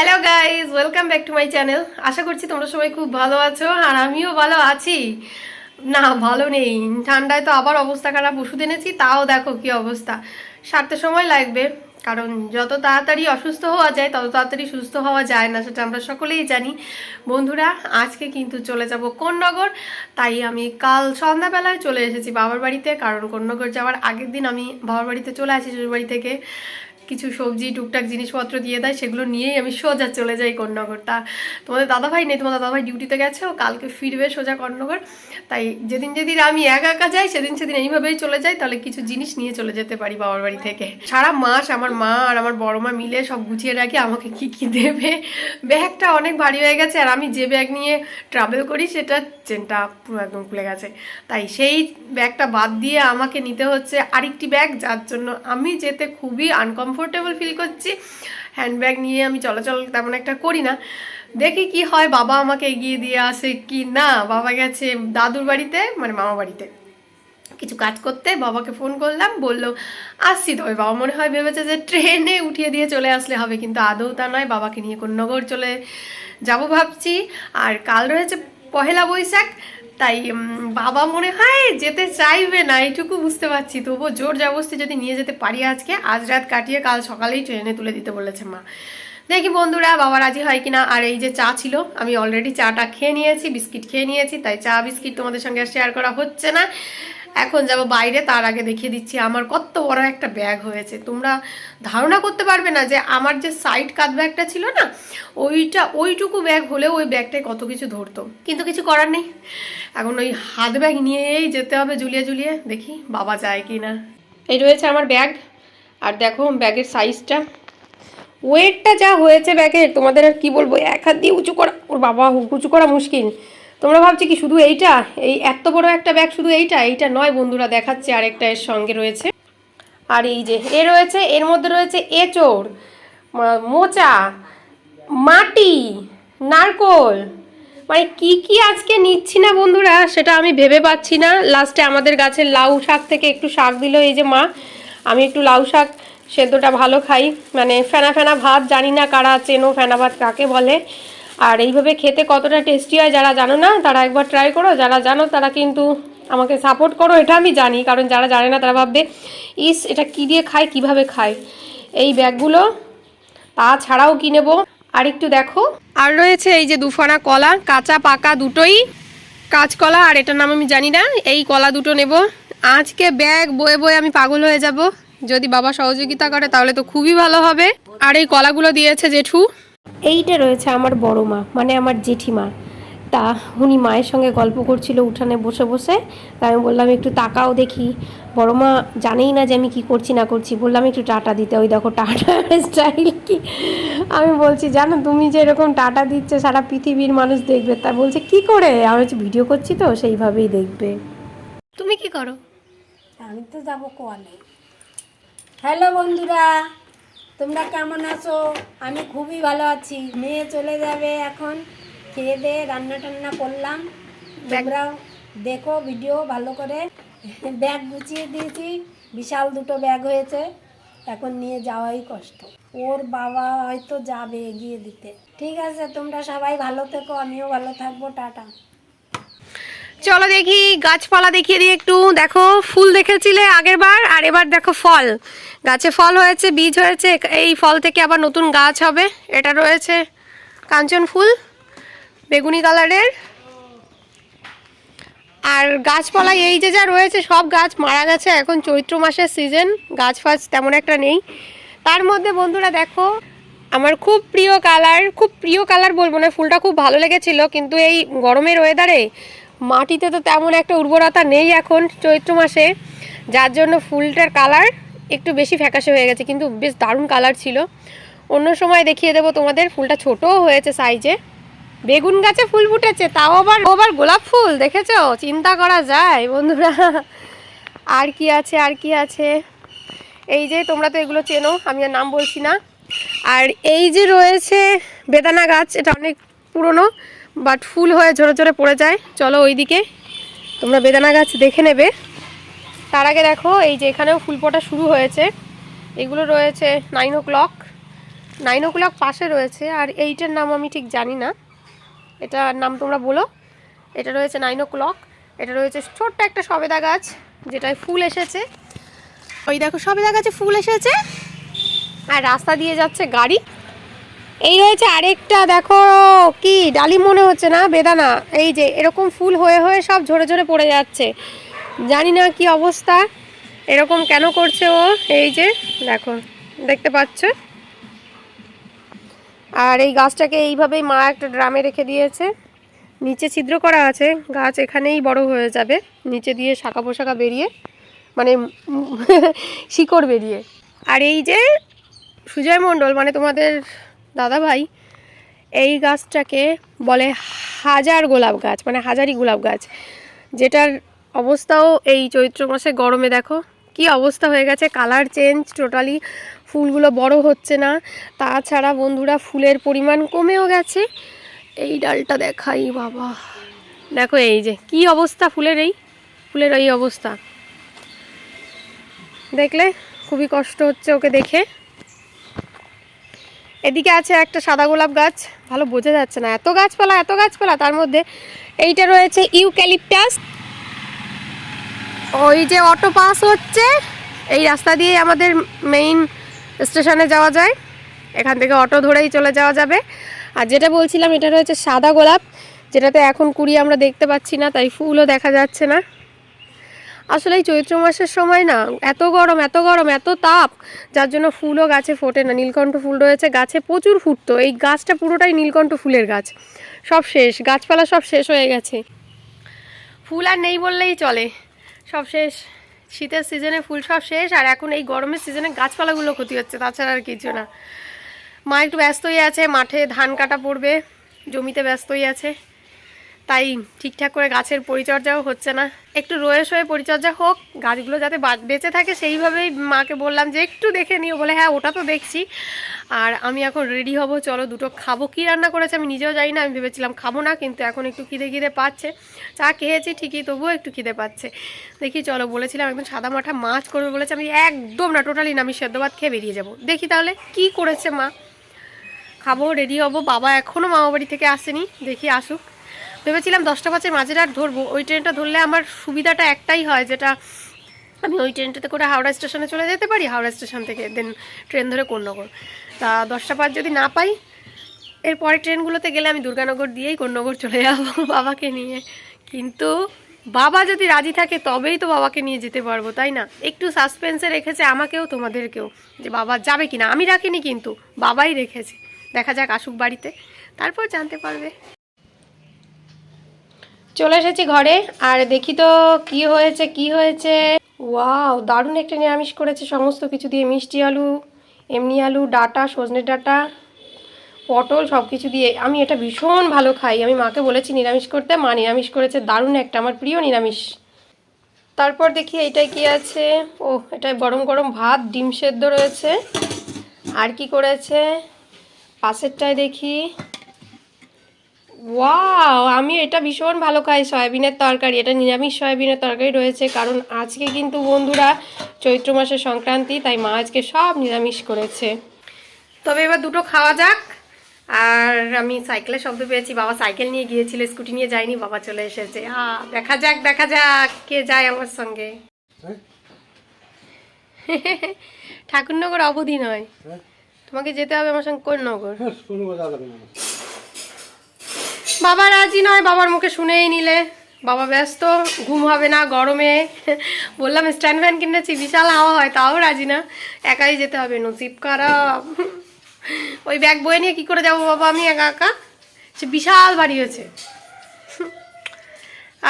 Hello guys welcome back to my channel আশা করছি তোমরা সবাই খুব ভালো আছো আর আমিও ভালো আছি। না, ভালো নেই। ঠান্ডায় তো আবার অবস্থা খারাপ, ওষুধ এনেছি, তাও দেখো কি অবস্থা। সারতে সময় লাগবে, কারণ যত তাড়াতাড়ি অসুস্থ হওয়া যায়, তত তাড়াতাড়ি সুস্থ হওয়া যায় না, সেটা আমরা সকলেই জানি। বন্ধুরা, আজকে কিন্তু চলে যাব কোন্নগর। তাই আমি কাল সন্ধ্যাবেলায় চলে এসেছি বাবার বাড়িতে, কারণ কোন্নগর যাওয়ার আগের দিন আমি বাবার বাড়িতে চলে আসি শ্বশুর বাড়ি থেকে। কিছু সবজি, টুকটাক জিনিসপত্র দিয়ে দেয়, সেগুলো নিয়েই আমি সোজা চলে যাই কন্যাগর তা তোমাদের দাদাভাই নেই, তোমাদের দাদাভাই ডিউটিতে গেছে, ও কালকে ফিরবে সোজা কন্যাগর তাই যেদিন যেদিন আমি একা একা যাই, সেদিন সেদিন এইভাবেই চলে যাই, তাহলে কিছু জিনিস নিয়ে চলে যেতে পারি বাবার বাড়ি থেকে। সারা মাস আমার মা আর আমার বড় মা মিলে সব গুছিয়ে রাখি, আমাকে কি কি দেবে। ব্যাগটা অনেক ভারী হয়ে গেছে, আর আমি যে ব্যাগ নিয়ে ট্রাভেল করি, সেটা চেনটা পুরো একদম খুলে গেছে। তাই সেই ব্যাগটা বাদ দিয়ে আমাকে নিতে হচ্ছে আরেকটি ব্যাগ, যার জন্য আমি যেতে খুবই আনকমফোর্টেবল ফিল করছি। হ্যান্ডব্যাগ নিয়ে আমি চলাচল তেমন একটা করি না। দেখি কি হয়, বাবা আমাকে এগিয়ে দিয়ে আসে কি না? বাবা গেছে দাদুর বাড়িতে মানে মামা বাড়িতে। কিছু কাজ করতে বাবাকে ফোন করলাম, বলল, আসছি তবে বাবা মনে হয় ভেবেছে যে ট্রেনে উঠিয়ে দিয়ে চলে আসলে হবে, কিন্তু আদৌ তা নয়, বাবাকে নিয়ে কোন্নগর চলে যাব ভাবছি। আর কাল রয়েছে পহেলা বৈশাখ তাই বাবা মনে হয় যেতে চাইবে না, এইটুকু বুঝতে পারছি। তবুও জোর জবরস্তি যদি নিয়ে যেতে পারি আজকে, আজ রাত কাটিয়ে কাল সকালেই ট্রেনে তুলে দিতে বলেছে মা। দেখি বন্ধুরা, বাবা রাজি হয় কিনা? আর এই যে চা ছিল, আমি অলরেডি চাটা খেয়ে নিয়েছি, বিস্কিট খেয়ে নিয়েছি, তাই চা, বিস্কিট তোমাদের সঙ্গে শেয়ার করা হচ্ছে না। এখন যাব বাইরে, তার আগে দেখিয়ে দিচ্ছি আমার কত বড় একটা ব্যাগ হয়েছে। তোমরা ধারণা করতে পারবে না যে আমার যে সাইড কাঁধ ব্যাগটা ছিল না, ওইটা, ওইটুকু ব্যাগ হলেও ওই ব্যাগটায় কত কিছু ধরতো। কিন্তু কিছু করার নেই। এখন ওই হাত ব্যাগ নিয়েই যেতে হবে ঝুলিয়ে ঝুলিয়ে দেখি বাবা যায় কি না এই রয়েছে আমার ব্যাগ আর দেখো ব্যাগের সাইজটা ওয়েটটা যা হয়েছে ব্যাগের তোমাদের আর কি বলব? এক হাত দিয়ে উঁচু করা, ওর বাবা উঁচু করা মুশকিল। তোমরা ভাবছি কি শুধু এইটা? এই এত বড় একটা ব্যাগ শুধু এইটা? এইটা নয় বন্ধুরা, দেখাচ্ছে আরেকটা এর সঙ্গে রয়েছে। আর এই যে, এ রয়েছে, এর মধ্যে রয়েছে এচোড়, মা- মোচা, মাটি, নারকোল। মানে কি কি আজকে নিচ্ছি না বন্ধুরা, সেটা আমি ভেবে পাচ্ছি না। লাস্টে আমাদের গাছের লাউ শাক থেকে একটু শাক দিল এই যে মা। আমি একটু লাউ শাক সেদ্ধটা ভালো খাই। মানে ফেনা ফেনা ভাত, জানি না কারা চেনো ফেনা ভাত কাকে বলে। আর এইভাবে খেতে কতটা টেস্টি হয় যারা জানো না, তারা একবার ট্রাই করো। যারা জানো, তারা কিন্তু আমাকে সাপোর্ট করো, এটা আমি জানি। কারণ যারা জানে না, তারা ভাববে, ইস, এটা কী দিয়ে খায়, কীভাবে খায়? এই ব্যাগগুলো তাছাড়াও কি নেব? আর একটু দেখো। আর রয়েছে এই যে দুফানা কলা, কাঁচা পাকা দুটোই। কাঁচকলা আর এটার নাম আমি জানি না, এই কলা দুটো নেব। আজকে ব্যাগ বয়ে বয়ে আমি পাগল হয়ে যাব। যদি বাবা সহযোগিতা করে, তাহলে তো খুবই ভালো হবে। আর এই কলাগুলো দিয়েছে জেঠু। এইটা রয়েছে আমার বড় মা মানে আমার জেঠিমা। তা উনি মায়ের সঙ্গে গল্প করছিল উঠানে বসে বসে। তা আমি বললাম একটু তাকাও দেখি। বড় মা জানেই না যে আমি কি করছি না করছি। বললাম একটু টাটা দিতে। ওই দেখো টাটা স্টাইল কি? আমি বলছি জানো তুমি যে এরকম টাটা দিচ্ছে সারা পৃথিবীর মানুষ দেখবে। তা বলছে কি করে? আমি হচ্ছে ভিডিও করছি তো সেইভাবেই দেখবে। তুমি কি করো? আমি তো যাব কোয়ালে। হ্যালো বন্ধুরা! তোমরা কেমন আছো? আমি খুবই ভালো আছি। মেয়ে চলে যাবে এখন। খেয়ে দিয়ে রান্না টান্না করলাম। তোমরা দেখো ভিডিও ভালো করে। ব্যাগ গুছিয়ে দিয়েছি। বিশাল দুটো ব্যাগ হয়েছে। এখন নিয়ে যাওয়াই কষ্ট। ওর বাবা হয়তো যাবে এগিয়ে দিতে। ঠিক আছে তোমরা সবাই ভালো থেকো আমিও ভালো থাকব টাটা। চলো দেখি, গাছপালা দেখিয়ে দিই একটু, দেখো, ফুল দেখেছিলে আগের বার আর এবার দেখো ফল। গাছে ফল হয়েছে, বীজ হয়েছে এই ফল থেকে আবার নতুন গাছ হবে, এটা রয়েছে। কাঞ্চন ফুল, বেগুনি কালারের। আর গাছপালা এই যে যা রয়েছে, সব গাছ মারা গেছে, এখন চৈত্র মাসের সিজন, গাছ ফাছ তেমন একটা নেই। তার মধ্যে বন্ধুরা দেখো, আমার খুব প্রিয় কালার, খুব প্রিয় কালার বলব না, ফুলটা খুব ভালো লেগেছিল, কিন্তু এই গরমের ওয়েদারে মাটিতে তো তেমন একটা উর্বরতা নেই এখন চৈত্র মাসে, যার জন্য ফুলটার কালার একটু বেশি ফ্যাকাশে হয়ে গেছে, কিন্তু বেশ দারুণ কালার ছিল। অন্য সময় দেখিয়ে দেবো তোমাদের, ফুলটা ছোটও হয়েছে সাইজে বেগুন গাছে ফুল ফুটেছে, তাও আবার আবার গোলাপ ফুল, দেখেছ? চিন্তা করা যায়, বন্ধুরা। আর কি আছে, আর কি আছে? এই যে, তোমরা তো এগুলো চেনো, আমি আর নাম বলছি না। আর এই যে রয়েছে বেদানা গাছ, এটা অনেক পুরনো। বাট ফুল হয়ে ঝরে ঝরে পড়ে যায়। চলো ওইদিকে। তোমরা বেদানা গাছ দেখে নেবে। তার আগে দেখো, এই যে এখানেও ফুল ফোটা শুরু হয়েছে। এগুলো রয়েছে nine o'clock nine o'clock পাশে রয়েছে, আর এইটার নাম আমি ঠিক জানি না। এটার নাম তোমরা বলো। এটা রয়েছে নাইন ও ক্লক এটা রয়েছে ছোট্ট একটা সবেদা গাছ, যেটায় ফুল এসেছে। ওই দেখো সবেদা গাছে ফুল এসেছে। আর রাস্তা দিয়ে যাচ্ছে গাড়ি। এই হয়েছে আরেকটা, দেখো কি ডালিম মনে হচ্ছে না, বেদানা। এই যে এরকম ফুল হয়ে হয়ে সব ঝরে ঝরে পড়ে যাচ্ছে। জানি না কি অবস্থা, এরকম কেন করছে ও? এই যে, দেখো, দেখতে পাচ্ছ? আর এই গাছটাকে এইভাবেই মা একটা ড্রামে রেখে দিয়েছে। নিচে ছিদ্র করা আছে, গাছ এখানেই বড় হয়ে যাবে, নিচে দিয়ে শাখা পোশাখা বেরিয়ে মানে শিকড় বেরিয়ে। আর এই যে সুজয় মণ্ডল মানে তোমাদের দাদা ভাই এই গাছটাকে বলে হাজার গোলাপ গাছ মানে হাজারি গোলাপ গাছ। যেটার অবস্থাও এই চৈত্র মাসে গরমে দেখো, কি অবস্থা হয়ে গেছে, কালার চেঞ্জ টোটালি, ফুলগুলো বড় হচ্ছে না। তাছাড়া বন্ধুরা, ফুলের পরিমাণ কমেও গেছে। এই ডালটা দেখাই, বাবা। দেখো এই যে, কি অবস্থা ফুলের এই ফুলের এই অবস্থা। দেখলে খুবই কষ্ট হচ্ছে ওকে দেখে। এদিকে আছে একটা সাদা গোলাপ গাছ। ভালো বোঝা যাচ্ছে না। এত গাছপালা এত গাছপালা। তার মধ্যে এইটা রয়েছে ইউক্যালিপটাস। ওই যে অটো পাস হচ্ছে। এই রাস্তা দিয়ে আমাদের মেইন স্টেশনে যাওয়া যায়। এখান থেকে অটো ধরেই চলে যাওয়া যাবে। আর যেটা বলছিলাম, এটা রয়েছে সাদা গোলাপ। যেটাতে এখন কুড়ি আমরা দেখতে পাচ্ছি না, তাই ফুলও দেখা যাচ্ছে না। আসলে এই চৈত্র মাসের সময় না এত গরম এত গরম, এত তাপ, যার জন্য ফুলও গাছে ফোটে না। নীলকণ্ঠ ফুল রয়েছে, গাছে প্রচুর ফুটতো। এই গাছটা পুরোটাই নীলকণ্ঠ ফুলের গাছ। সব শেষ, গাছপালা সব শেষ হয়ে গেছে। ফুল আর নেই বললেই চলে। সব শেষ। শীতের সিজনে ফুল সব শেষ, আর এখন এই গরমের সিজনে গাছপালাগুলো ক্ষতি হচ্ছে, তাছাড়া আর কিছু না। মা একটু ব্যস্তই আছে, মাঠে ধান কাটা পড়বে, জমিতে ব্যস্তই আছে। তাই ঠিকঠাক করে গাছের পরিচর্যাও হচ্ছে না। একটু রয়ে সয়ে পরিচর্যা হোক, গাছগুলো যাতে বেঁচে থাকে সেইভাবেই মাকে বললাম যে একটু দেখে নিও, বলে হ্যাঁ ওটা তো দেখছি। আর আমি এখন রেডি হব, চলো দুটো খাব। কী রান্না করেছে আমি নিজেও জানি না, আমি ভেবেছিলাম খাব না, কিন্তু এখন একটু খিদে খিদে পাচ্ছে। চা খেয়েছি ঠিকই, তবুও একটু খিদে পাচ্ছে। দেখি চলো বলেছিলাম একদম সাদা মাঠা মাছ করবে বলেছে, আমি একদম না টোটালি না, আমি সেদ্ধ ভাত খেয়ে বেরিয়ে যাব। দেখি তাহলে কি করেছে মা। খাব রেডি হব, বাবা এখনও মামা বাড়ি থেকে আসেনি, দেখি আসুক। ভেবেছিলাম দশটা পাঁচের মাঝের আর ধরবো। ওই ট্রেনটা ধরলে আমার সুবিধাটা একটাই হয়, যেটা আমি ওই ট্রেনটাতে করে হাওড়া স্টেশনে চলে যেতে পারি, হাওড়া স্টেশন থেকে দেন ট্রেন ধরে কোন্নগর। তা দশটা পাঁচ যদি না পাই, এরপরে ট্রেনগুলোতে গেলে আমি দুর্গানগর দিয়েই কোন্নগর চলে যাব বাবাকে নিয়ে। কিন্তু বাবা যদি রাজি থাকে, তবেই তো বাবাকে নিয়ে যেতে পারব, তাই না? একটু সাসপেন্সে রেখেছে আমাকেও, তোমাদেরকেও, যে বাবা যাবে কি না আমি রাখিনি কিন্তু, বাবাই রেখেছে। দেখা যাক আসুক বাড়িতে, তারপর জানতে পারবে। চলে এসেছি ঘরে, আর দেখি তো কি হয়েছে কি হয়েছে? ওয়াও, দারুণ একটা নিরামিষ করেছে, সমস্ত কিছু দিয়ে মিষ্টি আলু, এমনি আলু, ডাটা সজনের ডাটা, পটল সব কিছু দিয়ে। আমি এটা ভীষণ ভালো খাই, আমি মাকে বলেছি নিরামিষ করতে, মা নিরামিষ করেছে, দারুণ একটা, আমার প্রিয় নিরামিষ। তারপর দেখি এইটাই কি আছে? ও এটাই গরম গরম ভাত, ডিম সেদ্ধ রয়েছে। আর কি করেছে? পাশেরটায় দেখি। ওয়াও আমি এটা ভীষণ ভালো খাই সয়াবিনের তরকারি এটা নিরামিষ সয়াবিনের তরকারি রয়েছে কারণ আজকে কিন্তু বন্ধুরা চৈত্র মাসের সংক্রান্তি তাই মা আজকে সব নিরামিষ করেছে। তবে এবার দুটো খাওয়া যাক আর আমি সাইকেলের শব্দ পেয়েছি বাবা সাইকেল নিয়ে গিয়েছিল স্কুটি নিয়ে যায়নি বাবা চলে এসেছে। দেখা যাক দেখা যাক কে যায় আমার সঙ্গে। ঠাকুরনগর অবধি নয়। তোমাকে যেতে হবে আমার সঙ্গে কোন নগর? বাবা রাজি নয়, বাবার মুখে শুনেই নিলে। বাবা ব্যস্ত, ঘুম হবে না, গরমে। বললাম স্ট্যান্ড ফ্যান কিনেছি, বিশাল হাওয়া হয়, তাও রাজি না। একাই যেতে হবে, নসিব খারাপ। ওই ব্যাগ বয়ে নিয়ে কি করে যাব বাবা, আমি একা একা? সে বিশাল বাড়ি হয়েছে।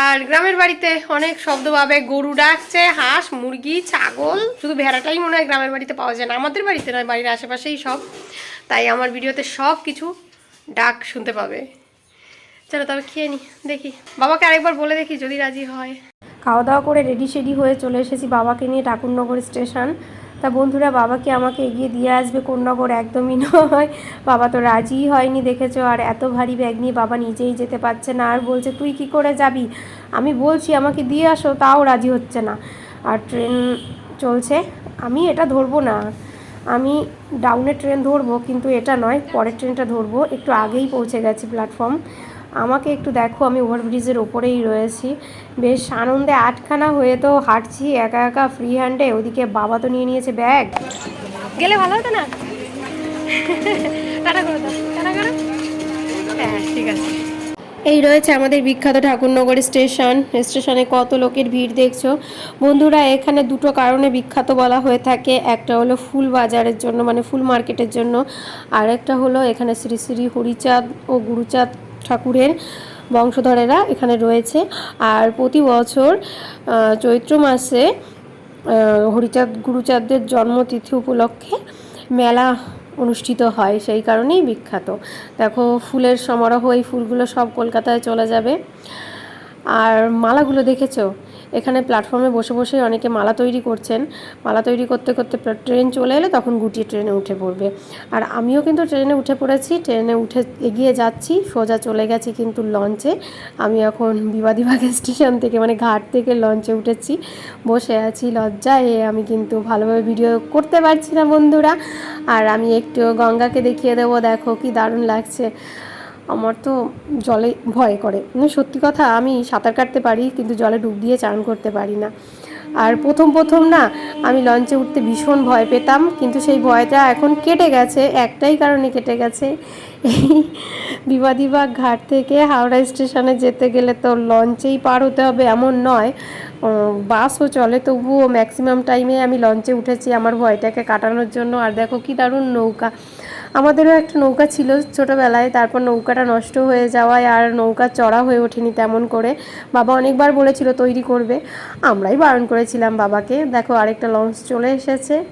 আর গ্রামের বাড়িতে অনেক শব্দ পাবে, গরু ডাকছে, হাঁস, মুরগি, ছাগল। শুধু ভেড়াটাই মনে হয় গ্রামের বাড়িতে পাওয়া যায় না, আমাদের বাড়িতে নয়, বাড়ির আশেপাশেই সব। তাই আমার ভিডিওতে সব কিছু ডাক শুনতে পাবে। চলো তবে খেয়ে নি, দেখি। বাবাকে আরেকবার বলে দেখি যদি রাজি হয়। খাওয়া দাওয়া করে রেডি সেডি হয়ে চলে এসেছি বাবাকে নিয়ে ঠাকুরনগর স্টেশন। তা বন্ধুরা, বাবাকে আমাকে এগিয়ে দিয়ে আসবে কোন্নগর একদমই নয়। বাবা তো রাজিই হয়নি, দেখেছ? আর এত ভারী ব্যাগ নিয়ে বাবা নিজেই যেতে পারছে না। আর বলছে, তুই কি করে যাবি? আমি বলছি, আমাকে দিয়ে আসো, তাও রাজি হচ্ছে না। আর ট্রেন চলছে। আমি এটা ধরবো না। আমি ডাউনের ট্রেন ধরবো, কিন্তু এটা নয়, পরের ট্রেনটা ধরবো। একটু আগেই পৌঁছে গেছি প্ল্যাটফর্ম আমাকে একটু দেখো আমি ওভারব্রিজের ওপরেই রয়েছি। বেশ আনন্দে আটখানা হয়ে তো হাঁটছি একা একা ফ্রি হ্যান্ডে ওদিকে বাবা তো নিয়ে নিয়েছে ব্যাগ। গেলে ভালো হতো না? টাটা করে দাও টাটা করো। হ্যাঁ ঠিক আছে। এই রয়েছে আমাদের বিখ্যাত ঠাকুরনগর স্টেশন। স্টেশনে কত লোকের ভিড় দেখছ? বন্ধুরা এখানে দুটো কারণে বিখ্যাত বলা হয়ে থাকে। একটা হলো ফুল বাজারের জন্য মানে ফুল মার্কেটের জন্য। আর একটা হলো এখানে শ্রী শ্রী হরিচাঁদ ও গুরুচাঁদ ঠাকুরের বংশধরেরা এখানে রয়েছে। আর প্রতি বছর চৈত্র মাসে হরিচাঁদ গুরুচাঁদদের জন্মতিথি উপলক্ষে মেলা অনুষ্ঠিত হয়, সেই কারণেই বিখ্যাত। দেখো, ফুলের সমারোহ, এই ফুলগুলো সব কলকাতায় চলে যাবে। আর মালাগুলো দেখেছ? এখানে প্ল্যাটফর্মে বসে বসে অনেকে মালা তৈরি করছেন। মালা তৈরি করতে করতে ট্রেন চলে এলে তখন গুটিয়ে ট্রেনে উঠে পড়বে। আর আমিও কিন্তু ট্রেনে উঠে পড়েছি ট্রেনে উঠে এগিয়ে যাচ্ছি, সোজা চলে গেছি কিন্তু লঞ্চে আমি এখন বিবাদীবাগ স্টেশন থেকে মানে ঘাট থেকে লঞ্চে উঠেছি। বসে আছি লজ্জায়, আমি কিন্তু ভালোভাবে ভিডিও করতে পারছি না বন্ধুরা। আর আমি একটু গঙ্গাকে দেখিয়ে দেবো, দেখো কি দারুণ লাগছে। আমার তো জলে ভয় করে। মানে সত্যি কথা, আমি সাঁতার কাটতে পারি, কিন্তু জলে ডুব দিয়ে চান করতে পারি না। আর প্রথম প্রথম না, আমি লঞ্চে উঠতে ভীষণ ভয় পেতাম, কিন্তু সেই ভয়টা এখন কেটে গেছে, একটাই কারণে কেটে গেছে। এই বিবাদীবাগ ঘাট থেকে হাওড়া স্টেশনে যেতে গেলে তো লঞ্চেই পার হতে হবে এমন নয়। বাসও চলে, তবুও ম্যাক্সিমাম টাইমে আমি লঞ্চে উঠেছি, আমার ভয়টাকে কাটানোর জন্য। আর দেখো কি দারুণ নৌকা। আমাদেরও একটা নৌকা ছিল ছোটোবেলায়, তারপর নৌকাটা নষ্ট হয়ে যাওয়ায় আর নৌকা চড়া হয়ে ওঠেনি তেমন করে। বাবা অনেকবার বলেছিল তৈরি করবে। আমরাই বারণ করেছিলাম বাবাকে। দেখো আরেকটা লঞ্চ চলে এসেছে।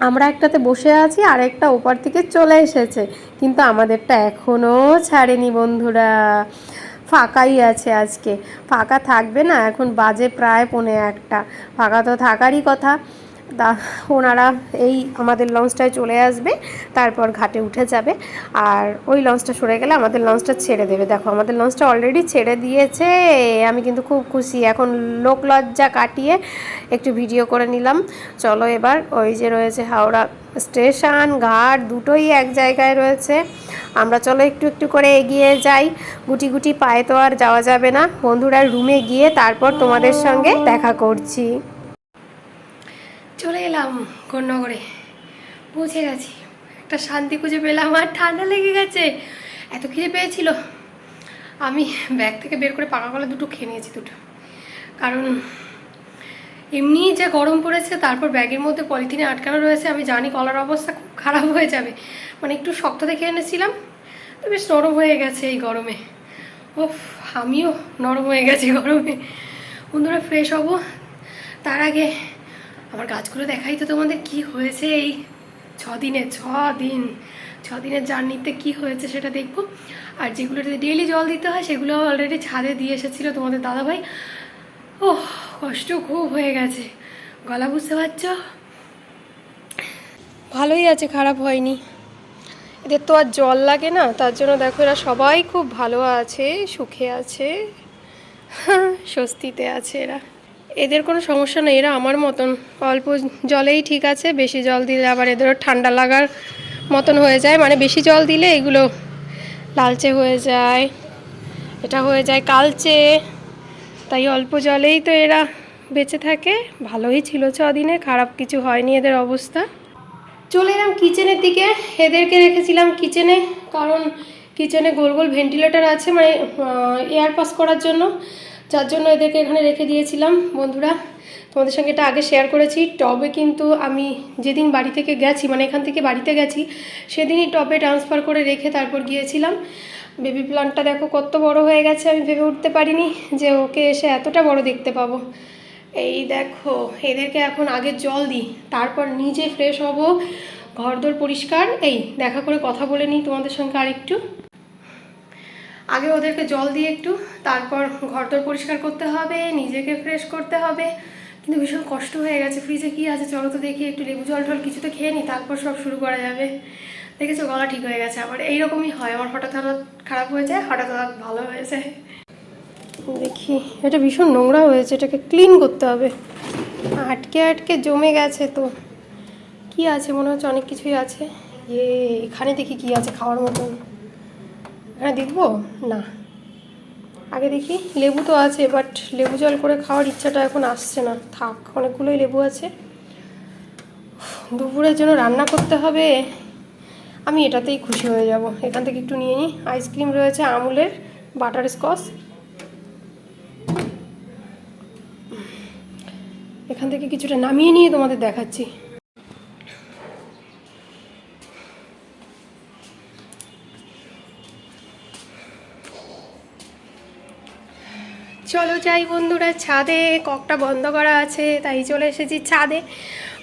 আমরা একটাতে বসে আছি আর একটা ওপার থেকে চলে এসেছে। কিন্তু আমাদেরটা এখনও ছাড়েনি বন্ধুরা। ফাঁকাই আছে আজকে। ফাঁকা থাকবে না, এখন বাজে প্রায় পৌনে একটা। ফাঁকা তো থাকারই কথা। তা ওনারা এই আমাদের লঞ্চটায় চলে আসবে, তারপর ঘাটে উঠে যাবে। আর ওই লঞ্চটা সরে গেলে আমাদের লঞ্চটা ছেড়ে দেবে। দেখো, আমাদের লঞ্চটা অলরেডি ছেড়ে দিয়েছে। আমি কিন্তু খুব খুশি। এখন লোক লজ্জা কাটিয়ে একটু ভিডিও করে নিলাম। চলো এবার ওই যে রয়েছে হাওড়া স্টেশন, ঘাট, দুটোই এক জায়গায় রয়েছে। আমরা চলো একটু একটু করে এগিয়ে যাই। গুটি গুটি পায়ে তো আর যাওয়া যাবে না। বন্ধুরা রুমে গিয়ে তারপর তোমাদের সঙ্গে দেখা করছি। চলে এলাম কন্যাগরে পৌঁছে গেছি। একটা শান্তি খুঁজে পেলাম আর ঠান্ডা লেগে গেছে। এত খিদে পেয়েছিল। আমি ব্যাগ থেকে বের করে পাকা কলা দুটো খেয়ে নিয়েছি দুটো। কারণ এমনি যে গরম পড়েছে, তারপর ব্যাগের মধ্যে পলিথিনে আটকানো রয়েছে, আমি জানি কলার অবস্থা খুব খারাপ হয়ে যাবে। মানে একটু শক্ত দেখে এনেছিলাম, তো বেশ নরম হয়ে গেছে এই গরমে। ও আমিও নরম হয়ে গেছি গরমে। বন্ধুরা ফ্রেশ হব। তার আগে আমার গাছগুলো দেখাই তো তোমাদের কি হয়েছে এই ছ দিনে ছ দিন ছ দিনের জার্নিতে কি হয়েছে সেটা দেখব। আর যেগুলোতে ডেলি জল দিতে হয়, সেগুলো অলরেডি ছাদে দিয়ে এসেছিল তোমাদের দাদাভাই। ও কষ্ট খুব হয়ে গেছে। গলা বুঝতে পারছ? ভালোই আছে, খারাপ হয়নি। এদের তো আর জল লাগে না, তার জন্য দেখো এরা সবাই খুব ভালো আছে, সুখে আছে, স্বস্তিতে আছে এরা। এদের কোনো সমস্যা নেই, এরা আমার মতন। অল্প জলেই ঠিক আছে, বেশি জল দিলে আবার এদেরও ঠান্ডা লাগার মতন হয়ে যায়। মানে বেশি জল দিলে এগুলো লালচে হয়ে যায়। এটা হয়ে যায় কালচে। তাই অল্প জলেই তো এরা বেঁচে থাকে। ভালোই ছিল ছ দিনে খারাপ কিছু হয়নি এদের অবস্থা। চলে এলাম কিচেনের দিকে। এদেরকে রেখেছিলাম কিচেনে, কারণ কিচেনে গোল গোল ভেন্টিলেটর আছে মানে এয়ার পাস করার জন্য। যার জন্য এদেরকে এখানে রেখে দিয়েছিলাম, বন্ধুরা। তোমাদের সঙ্গে এটা আগে শেয়ার করেছি। টবে কিন্তু আমি যেদিন বাড়ি থেকে গেছি মানে এখান থেকে বাড়িতে গেছি, সেদিনই টবে ট্রান্সফার করে রেখে তারপর গিয়েছিলাম। বেবি প্লান্টটা দেখো কত বড় হয়ে গেছে, আমি ভেবে উঠতে পারিনি যে ওকে এসে এতটা বড় দেখতে পাবো। এই দেখো, এদেরকে এখন আগে জল দিই, তারপর নিজে ফ্রেশ হব। ঘরদোর পরিষ্কার। এই, দেখা করে কথা বলে নিই তোমাদের সঙ্গে আরেকটু। আগে ওদেরকে জল দিয়ে একটু, তারপর ঘর ঘরদোর পরিষ্কার করতে হবে, নিজেকে ফ্রেশ করতে হবে। কিন্তু ভীষণ কষ্ট হয়ে গেছে। ফ্রিজে কি আছে চলো তো দেখি, একটু লেবু জল টল কিছু তো খেয়ে নিই, তারপর সব শুরু করা যাবে। দেখেছ গলা ঠিক হয়ে গেছে আমার। এইরকমই হয়। আমার হঠাৎ হঠাৎ খারাপ হয়ে যায়, হঠাৎ হঠাৎ ভালো হয়ে যায়। দেখি, এটা ভীষণ নোংরা হয়েছে, এটাকে ক্লিন করতে হবে। আটকে আটকে জমে গেছে তো। কি আছে? মনে হচ্ছে অনেক কিছুই আছে। এ এখানে দেখি কি আছে খাওয়ার মতন। এখানে দেখব? না। আগে দেখি। লেবু তো আছে বাট লেবু জল করে খাওয়ার ইচ্ছাটা এখন আসছে না। থাক, অনেকগুলোই লেবু আছে। দুপুরের জন্য রান্না করতে হবে। আমি এটাতেই খুশি হয়ে যাব। এখান থেকে একটু নিয়ে নিই আইসক্রিম রয়েছে, আমুলের, বাটার স্কচ। এখান থেকে কিছুটা নামিয়ে নিয়ে তোমাদের দেখাচ্ছি। চলো যাই বন্ধুরা, ছাদে ককটা বন্ধ করা আছে, তাই চলে এসেছি ছাদে।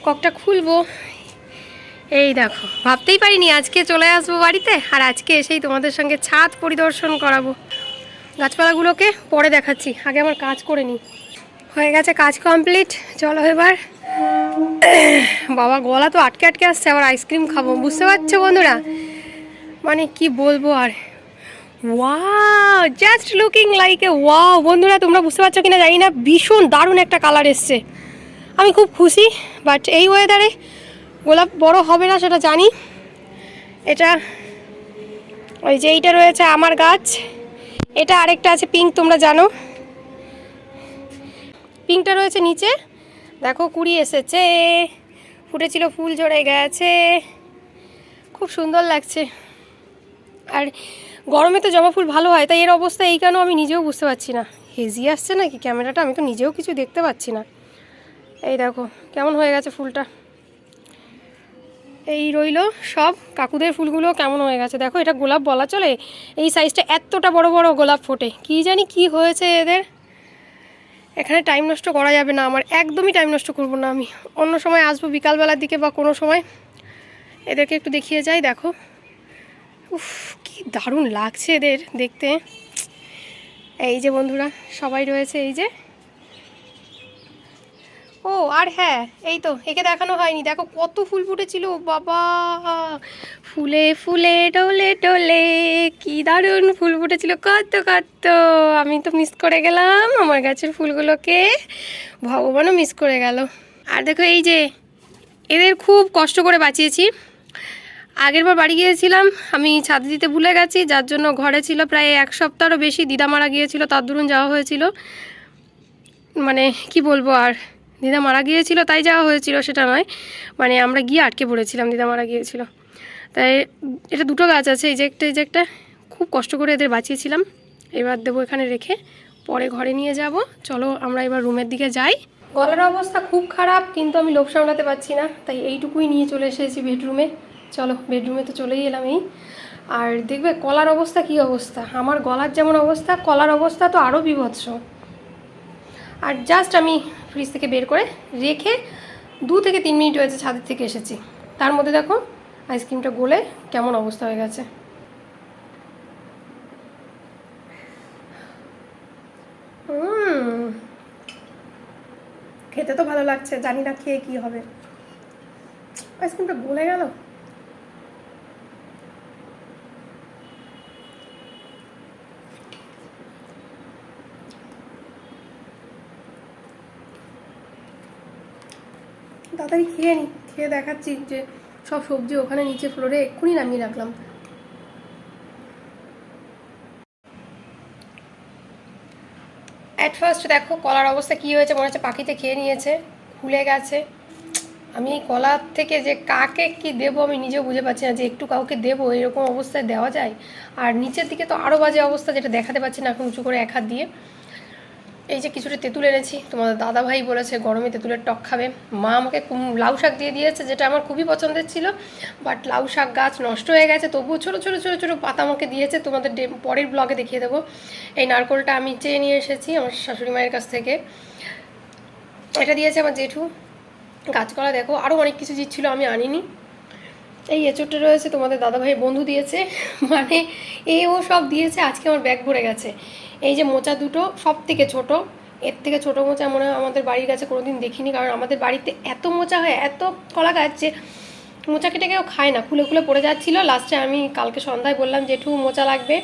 ককটা খুলবো। এই দেখো, ভাবতেই পারিনি আজকে চলে আসব বাড়িতে, আর আজকে এসেই তোমাদের সঙ্গে ছাদ পরিদর্শন করাবো। গাছপালাগুলোকে পরে দেখাচ্ছি, আগে আমার কাজ করে নিই। হয়ে গেছে কাজ কমপ্লিট, চলো এবার। বাবা, গলা তো আটকে আটকে আসছে, আবার আইসক্রিম খাব, বুঝতে পারছ বন্ধুরা? মানে কি বলব আর? Wow just looking like a wow বন্ধুরা, তোমরা বুঝতে পারছ কিনা জানি না। ভীষণ দারুণ একটা কালার এসছে। আমি খুব খুশি বাট এই ওয়েদারে গোলাপ বড় হবে না সেটা জানি। এটা ওই যে এইটা রয়েছে আমার গাছ। এটা আরেকটা আছে পিঙ্ক তোমরা জানো। পিঙ্কটা রয়েছে নিচে। দেখো, কুড়ি এসেছে। ফুটেছিল ফুল ঝরে গেছে। খুব সুন্দর লাগছে। আর গরমে তো জবা ফুল ভালো হয়, তাই এর অবস্থা এই কেন আমি নিজেও বুঝতে পারছি না। হেজি আসছে নাকি? ক্যামেরাটা আমি তো নিজেও কিছু দেখতে পাচ্ছি না। এই দেখো, কেমন হয়ে গেছে ফুলটা? এই রইল সব। কাকুদের ফুলগুলো কেমন হয়ে গেছে? দেখো, এটা গোলাপ বলা চলে। এই সাইজটা এতটা বড় বড় গোলাপ ফোটে। কি জানি কি হয়েছে এদের? এখানে টাইম নষ্ট করা যাবে না আমার। একদমই টাইম নষ্ট করব না আমি। অন্য সময় আসব বিকালবেলার দিকে বা কোনো সময়। এদেরকে একটু দেখিয়ে যাই, দেখো। উফ কি দারুণ লাগছে এদের দেখতে। এই যে বন্ধুরা, সবাই রয়েছে এই যে। ও, আর হ্যাঁ এই তো, একে দেখানো হয়নি। দেখো কত ফুল ফুটেছিল, বাবা! ফুলে ফুলে ডোলে ডোলে কি দারুণ ফুল ফুটেছিল, কত কত! আমি তো মিস করে গেলাম আমার গাছের ফুলগুলোকে। ভগবানও মিস করে গেল। আর দেখো এই যে, এদের খুব কষ্ট করে বাঁচিয়েছি। আগের বার বাড়ি গিয়েছিলাম, আমি ছাদ দিতে ভুলে গেছি, যার জন্য ঘরে ছিল প্রায় এক সপ্তাহরও বেশি দিদা মারা গিয়েছিল, তার দরুন যাওয়া হয়েছিল। মানে কি বলব আর, দিদা মারা গিয়েছিল, তাই যাওয়া হয়েছিল, সেটা নয়। মানে আমরা গিয়ে আটকে পড়েছিলাম, দিদা মারা গিয়েছিল। তাই এটা দুটো গাছ আছে, এই যে একটা, এই যে একটা। খুব কষ্ট করে এদের বাঁচিয়েছিলাম। এবার দেবো এখানে রেখে, পরে ঘরে নিয়ে যাব। চলো আমরা এবার রুমের দিকে যাই। গলার অবস্থা খুব খারাপ, কিন্তু আমি লোভ সামলাতে পারছি না। তাই এইটুকুই নিয়ে চলে এসেছি বেডরুমে। চলো বেডরুমে তো চলেই এলাম এই। আর দেখবে কলার অবস্থা কি অবস্থা? আমার গলার যেমন অবস্থা, কলার অবস্থা তো আরও বিভৎস। আর জাস্ট আমি ফ্রিজ থেকে বের করে রেখে দু থেকে তিন মিনিট হয়েছে ছাদের থেকে এসেছি। তার মধ্যে দেখো আইসক্রিমটা গলে কেমন অবস্থা হয়ে গেছে। খেতে তো ভালো লাগছে, জানি না খেয়ে কি হবে। আইসক্রিমটা গলে গেল। তাড়াতাড়ি খেয়ে নি, খেয়ে দেখাচ্ছি যে সব সবজি ওখানে নিচে ফ্লোরে এক্ষুনি নামিয়ে রাখলাম। অ্যাট ফার্স্ট দেখো কলার অবস্থা কী হয়েছে, মনে হচ্ছে পাখিতে খেয়ে নিয়েছে, খুলে গেছে। আমি কলার থেকে যে কাকে কি দেবো আমি নিজেও বুঝে পাচ্ছি না যে একটু কাউকে দেবো, এরকম অবস্থায় দেওয়া যায়। আর নিচের দিকে তো আরও বাজে অবস্থা যেটা দেখাতে পাচ্ছি না, এখন উঁচু করে এক হাত দিয়ে। এই যে কিছুটা তেঁতুল এনেছি, তোমাদের দাদা ভাই বলেছে গরমে তেঁতুলের টক খাবে। মা আমাকে লাউ শাক দিয়ে দিয়েছে, যেটা আমার খুবই পছন্দের ছিল বাট লাউ শাক গাছ নষ্ট হয়ে গেছে, তবুও ছোটো ছোটো ছোটো ছোটো পাতা আমাকে দিয়েছে, তোমাদের পরের ব্লগে দেখিয়ে দেবো। এই নারকোলটা আমি চেয়ে নিয়ে এসেছি আমার শাশুড়ি মায়ের কাছ থেকে। এটা দিয়েছে আমার জেঠু। গাছপালা দেখো আরও অনেক কিছু দিচ্ছিল, আমি আনিনি। এই এঁচোড়টা রয়েছে তোমাদের দাদাভাই বন্ধু দিয়েছে মানে এ ও সব দিয়েছে, আজকে আমার ব্যাগ ভরে গেছে। এই যে মোচা দুটো সব থেকে ছোটো, এর থেকে ছোটো মোচা মনে হয় আমাদের বাড়ির কাছে কোনোদিন দেখিনি, কারণ আমাদের বাড়িতে এত মোচা হয়, এত কলা গাছ যে মোচা কেটে কেউ খায় না, খুলে খুলে পড়ে যাচ্ছিল। লাস্টে আমি কালকে সন্ধ্যায় বললাম, জেঠু, মোচা লাগবে?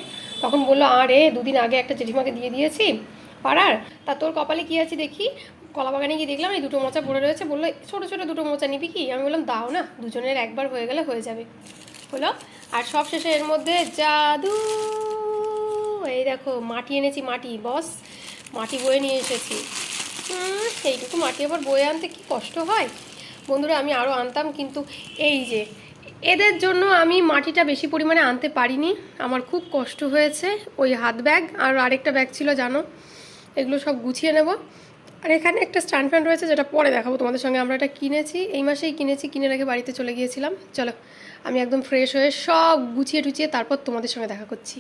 তখন বলল আরে দুদিন আগে একটা জেঠিমাকে দিয়ে দিয়েছি, পাড়ার। তা তোর কপালে কী আছে দেখি? কলা বাগানে গিয়ে দেখলাম, এই দুটো মোচা পড়ে রয়েছে, বলল, ছোটো ছোটো দুটো মোচা নিবি কি? আমি বললাম, দাও না, দুজনের একবার হয়ে গেলে হয়ে যাবে। হলো আর সব শেষে এর মধ্যে জাদু এই দেখো, মাটি এনেছি, মাটি। বস, মাটি বয়ে নিয়ে এসেছি। এইটুকু মাটি আবার বয়ে আনতে কি কষ্ট হয়? বন্ধুরা, আমি আরও আনতাম, কিন্তু এই যে, এদের জন্য আমি মাটিটা বেশি পরিমাণে আনতে পারিনি। আমার খুব কষ্ট হয়েছে ওই হাত ব্যাগ। আর আরেকটা ব্যাগ ছিল, জানো? এগুলো সব গুছিয়ে নেব। আর এখানে একটা স্ট্যান্ড ফ্যান রয়েছে, যেটা পরে দেখাবো তোমাদের সঙ্গে। আমরা এটা কিনেছি, এই মাসেই কিনেছি, কিনে রেখে বাড়িতে চলে গিয়েছিলাম। চলো, আমি একদম ফ্রেশ হয়ে সব গুছিয়ে টুচিয়ে তারপর তোমাদের সঙ্গে দেখা করছি।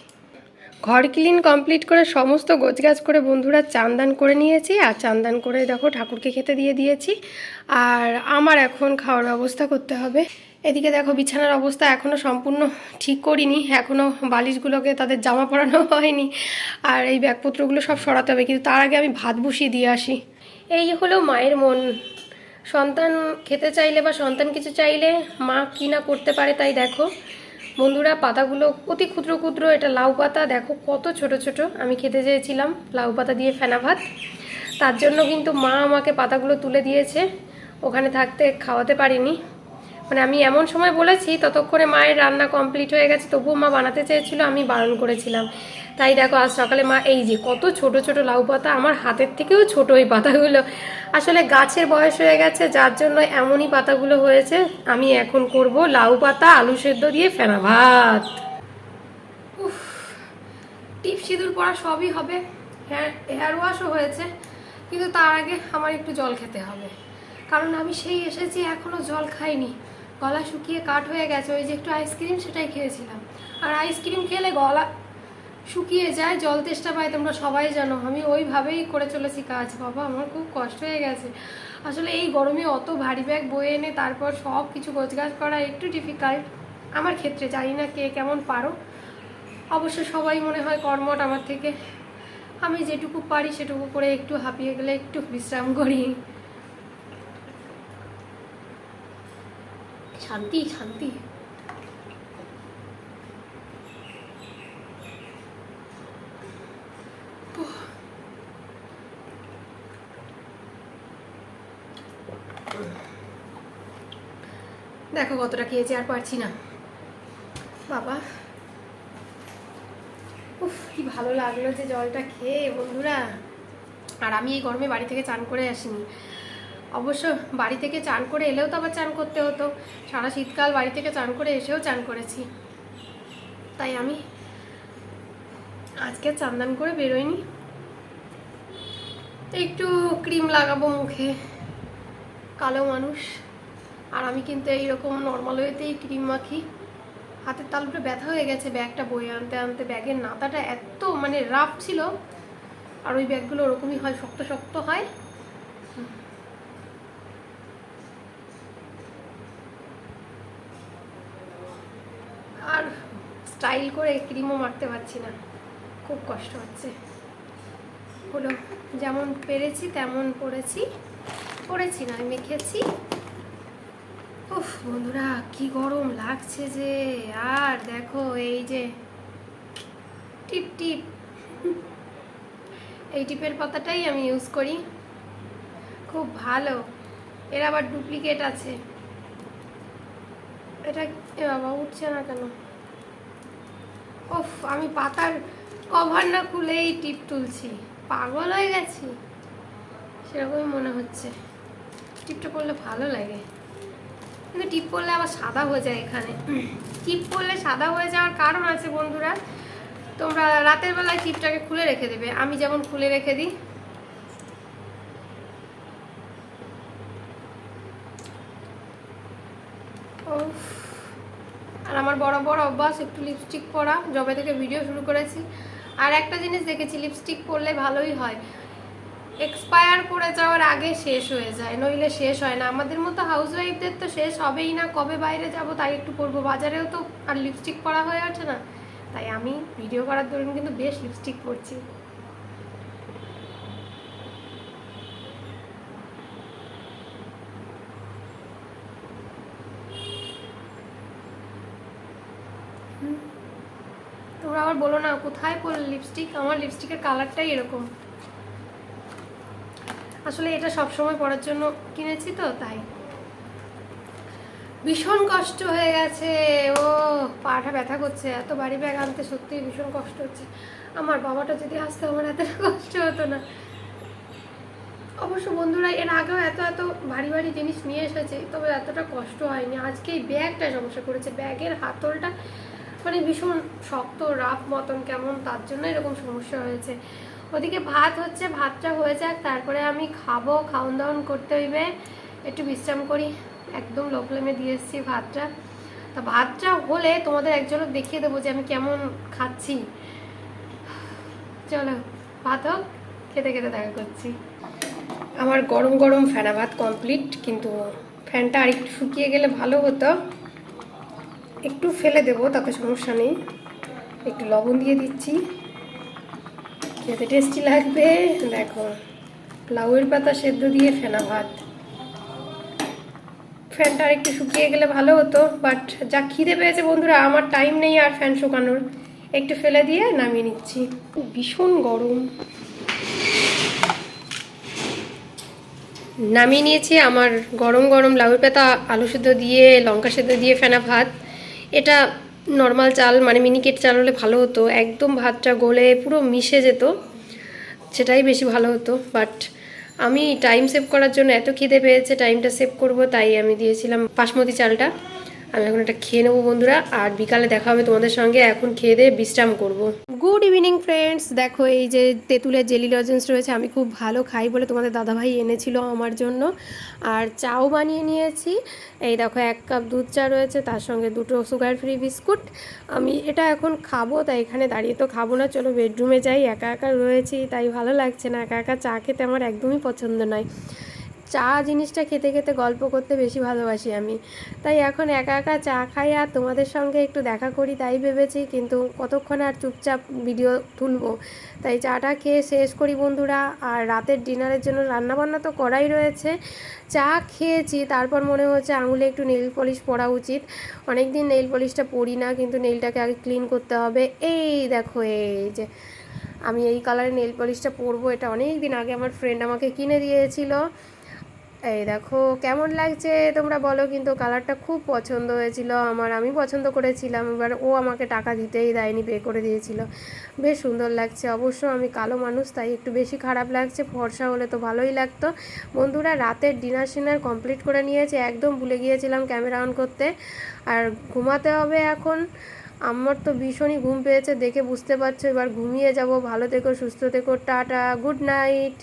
ঘর ক্লিন কমপ্লিট করে সমস্ত গোছগাছ করে বন্ধুরা চান্দান করে নিয়েছি, আর চান্দান করে দেখো ঠাকুরকে খেতে দিয়ে দিয়েছি। আর আমার এখন খাওয়ার ব্যবস্থা করতে হবে। এদিকে দেখো বিছানার অবস্থা এখনও সম্পূর্ণ ঠিক করিনি এখনও বালিশগুলোকে তাদের জামা পরানো হয়নি, আর এই ব্যাগপত্রগুলো সব সরাতে হবে, কিন্তু তার আগে আমি ভাত বসিয়ে দিয়ে আসি। এই হলো মায়ের মন। সন্তান খেতে চাইলে বা সন্তান কিছু চাইলে মা কি না করতে পারে তাই দেখো। বন্ধুরা, পাতাগুলো অতি ক্ষুদ্র ক্ষুদ্র। এটা লাউ পাতা, দেখো কত ছোট ছোট। আমি খেতে চেয়েছিলাম লাউ পাতা দিয়ে ফেনা ভাত। তার জন্য কিন্তু মা আমাকে পাতাগুলো তুলে দিয়েছে। ওখানে থাকতে খাওয়াতে পারিনি। মানে আমি এমন সময় বলেছি, ততক্ষণে মায়ের রান্না কমপ্লিট হয়ে গেছে, তবুও মা বানাতে চেয়েছিল, আমি বারণ করেছিলাম। তাই দেখো, আজ সকালে মা, এই যে কত ছোট ছোট লাউ পাতা, আমার হাতের থেকেও ছোট ওই পাতাগুলো। আসলে গাছের বয়স হয়ে গেছে, যার জন্য এমনই পাতাগুলো হয়েছে, আমি এখন করব লাউ পাতা, আলু সেদ্ধ দিয়ে ফেনা ভাত। টিপ সিঁদুর পরা সবই হবে। হেয়ার হেয়ার ওয়াশও হয়েছে, কিন্তু তার আগে আমার একটু জল খেতে হবে। কারণ আমি সেই এসেছি এখনও জল খাইনি। গলা শুকিয়ে কাঠ হয়ে গেছে, ওই যে একটু আইসক্রিম সেটাই খেয়েছিলাম। আর আইসক্রিম খেলে গলা শুকিয়ে যায়, জল তেষ্টা পায়, তোমরা সবাই জানো। আমি ওইভাবেই করে চলেছি কাজ, বাবা, আমার খুব কষ্ট হয়ে গেছে। আসলে এই গরমে অত ভারী ব্যাগ বয়ে এনে তারপর সব কিছু গোছগাছ করা একটু ডিফিকাল্ট আমার ক্ষেত্রে জানি না কে কেমন পারো। অবশ্য সবাই মনে হয় কর্মট আমার থেকে। আমি যেটুকু পারি সেটুকু করে একটু হাঁপিয়ে গেলে একটু বিশ্রাম করি। শান্তি। দেখো কতটা খেয়েছি, আর পারছি না। বাবা। উফ, কি ভালো লাগল যে জলটা খেয়ে, বন্ধুরা। আর আমি এই গরমে বাড়ি থেকে চান করে আসিনি। অবশ্য বাড়ি থেকে চান করে এলেও তো আবার চান করতে হতো। সারা শীতকাল বাড়ি থেকে চান করে এসেও চান করেছি। তাই আমি আজকে চান্দান করে বেরোইনি। একটু ক্রিম লাগাবো মুখে, কালো মানুষ। আর আমি কিন্তু এইরকম নর্মাল ওয়েতেই ক্রিম মাখি। হাতের তালুটা ব্যথা হয়ে গেছে ব্যাগটা বয়ে আনতে আনতে। ব্যাগের নাতাটা এত মানে রাফ ছিল। আর ওই ব্যাগগুলো ওরকমই হয়, শক্ত শক্ত হয় আর স্টাইল করে ক্রিমও মারতে পারছি না। খুব কষ্ট হচ্ছে। হলো, যেমন পেরেছি তেমন পড়েছি। পড়েছি না মেখেছি। উফ, বন্ধুরা, কি গরম লাগছে যে। আর দেখো, এই যে টিপ টিপ। এই টিপের পাতাটাই আমি ইউজ করি। খুব ভালো। এর আবার ডুপ্লিকেট আছে। এটা এ বাবা, উঠছে না কেন? ওফ আমি পাতার কভার না খুলেই টিপ তুলছি। পাগল হয়ে গেছি। সেরকমই মনে হচ্ছে। টিপটা পড়লে ভালো লাগে। কিন্তু টিপ পরলে আবার সাদা হয়ে যায় এখানে। টিপ পরলে সাদা হয়ে যাওয়ার কারণ আছে বন্ধুরা, তোমরা রাতের বেলায় টিপটাকে খুলে রেখে দেবে। আমি যেমন খুলে রেখে দিই উফ। আর আমার বড় বড় অভ্যাস, একটু লিপস্টিক পরা জবে থেকে ভিডিও শুরু করেছি। আর একটা জিনিস দেখেছি লিপস্টিক পরলে ভালোই হয়। এক্সপায়ার করে যাওয়ার আগে শেষ হয়ে যায়, নইলে শেষ হয় না। আমাদের মতো হাউস ওয়াইফদের তো শেষ হবেই না, কবে বাইরে যাব তাই একটু পরবো। বাজারেও তো আর লিপস্টিক পরা হয়ে ওঠে না। তাই আমি ভিডিও করার দরুন কিন্তু বেশ লিপস্টিক পরছি তোমরা আবার বলো না, কোথায় পরলে লিপস্টিক আমার লিপস্টিকের কালারটাই এরকম। আসলে এটা সব সময় পরার জন্য কিনেছি তো, তাই। ভীষণ কষ্ট হয়ে গেছে। ও, পাটা ব্যথা করছে, এত বাড়ি ব্যাগ আনতে সত্যিই ভীষণ কষ্ট হচ্ছে। আমার বাবাটা যদি আসতো, আমার এতটা কষ্ট হতো না। অবশ্য বন্ধুরা, এর আগেও এত এত ভারী ভারী জিনিস নিয়ে এসেছে, তবে এতটা কষ্ট হয়নি। আজকে এই ব্যাগটা সমস্যা করেছে। ব্যাগের হাতলটা মানে ভীষণ শক্ত রাফ মতন কেমন, তার জন্য এরকম সমস্যা হয়েছে। ওদিকে ভাত হচ্ছে, ভাতটা হয়ে যাক, তারপরে আমি খাব, খাওন দাওয়ান করতে হইবে। একটু বিশ্রাম করি, একদম লো দিয়ে এসেছি ভাতটা। তা ভাতটা হলে তোমাদের এক ঝলক দেখিয়ে দেবো যে আমি কেমন খাচ্ছি। চলো, ভাত হোক, খেতে খেতে দেখা করছি। আমার গরম গরম ফেনা ভাত কমপ্লিট কিন্তু ফ্যানটা আরেকটু শুকিয়ে গেলে ভালো হতো। একটু ফেলে দেবো, তাতে সমস্যা নেই। একটু লবণ দিয়ে দিচ্ছি। খেতে টেস্টি লাগবে। দেখো, লাউয়ের পাতা সেদ্ধ দিয়ে ফেনা ভাত। ফ্যানটা আর একটু শুকিয়ে গেলে ভালো হতো, বাট যা খিদে পেয়েছে বন্ধুরা, আমার টাইম নেই আর ফ্যান শুকানোর। একটু ফেলে দিয়ে নামিয়ে নিচ্ছি। ভীষণ গরম। নামিয়ে নিয়েছি আমার গরম গরম লাউয়ের পাতা, আলু সেদ্ধ দিয়ে, লঙ্কা সেদ্ধ দিয়ে ফেনা ভাত। এটা নর্মাল চাল মানে মিনিকেট চাল হলে ভালো হতো। একদম ভাতটা গলে পুরো মিশে যেত, সেটাই বেশি ভালো হতো। বাট আমি টাইম সেভ করার জন্য এত খিদে পেয়েছে টাইমটা সেভ করব, তাই আমি দিয়েছিলাম বাসমতি চালটা। আমি এখন এটা খেয়ে নেব বন্ধুরা, আর বিকালে দেখা হবে তোমাদের সঙ্গে। এখন খেয়ে দিয়ে বিশ্রাম করব। গুড ইভিনিং ফ্রেন্ডস দেখো, এই যে তেঁতুলের জেলি লজেন্স রয়েছে, আমি খুব ভালো খাই বলে তোমাদের দাদাভাই এনেছিল আমার জন্য। আর চাও বানিয়ে নিয়েছি। এই দেখো, এক কাপ দুধ চা রয়েছে, তার সঙ্গে দুটো সুগার ফ্রি বিস্কুট আমি এটা এখন খাব, তাই এখানে দাঁড়িয়ে তো খাব না। চলো বেডরুমে যাই, একা একা রয়েছি, তাই ভালো লাগছে না। একা একা চা খেতে আমার একদমই পছন্দ নয়। চা জিনিসটা খেতে খেতে গল্প করতে বেশি ভালোবাসি আমি। তাই এখন একা একা চা খাই আর তোমাদের সঙ্গে একটু দেখা করি তাই ভেবেছি, কিন্তু কতক্ষণ আর চুপচাপ ভিডিও তুলবো? তাই চাটা খেয়ে শেষ করি বন্ধুরা। আর রাতের ডিনারের জন্য রান্নাবান্না তো করাই রয়েছে। চা খেয়েছি, তারপর মনে হচ্ছে আঙুলে একটু নেল পলিশ পরা উচিত। অনেক দিন নেল পলিশটা পরি না, কিন্তু নেলটাকে আগে ক্লিন করতে হবে। এই দেখো, এই যে আমি এই কালারের নেল পলিশটা পরবো, এটা অনেক দিন আগে আমার ফ্রেন্ড আমাকে কিনে দিয়েছিল। এই দেখো, কেমন লাগছে? তোমরা বলো, কিন্তু কালারটা খুব পছন্দ হয়েছিল, আমার আমি পছন্দ করেছিলাম। এবার ও আমাকে টাকা দিতেই দেয়নি, পে করে দিয়েছিল। বেশ সুন্দর লাগছে। অবশ্য আমি কালো মানুষ, তাই একটু বেশি খারাপ লাগছে। ফর্সা হলে তো ভালোই লাগতো। বন্ধুরা, রাতের ডিনার সিনার কমপ্লিট করে নিয়েছে। একদম ভুলে গিয়েছিলাম ক্যামেরা অন করতে। আর ঘুমাতে হবে এখন। আমার তো ভীষণই ঘুম পেয়েছে, দেখে বুঝতে পারছ। এবার ঘুমিয়ে যাব। ভালো থেকো, সুস্থ থেকো, টাটা, গুড নাইট।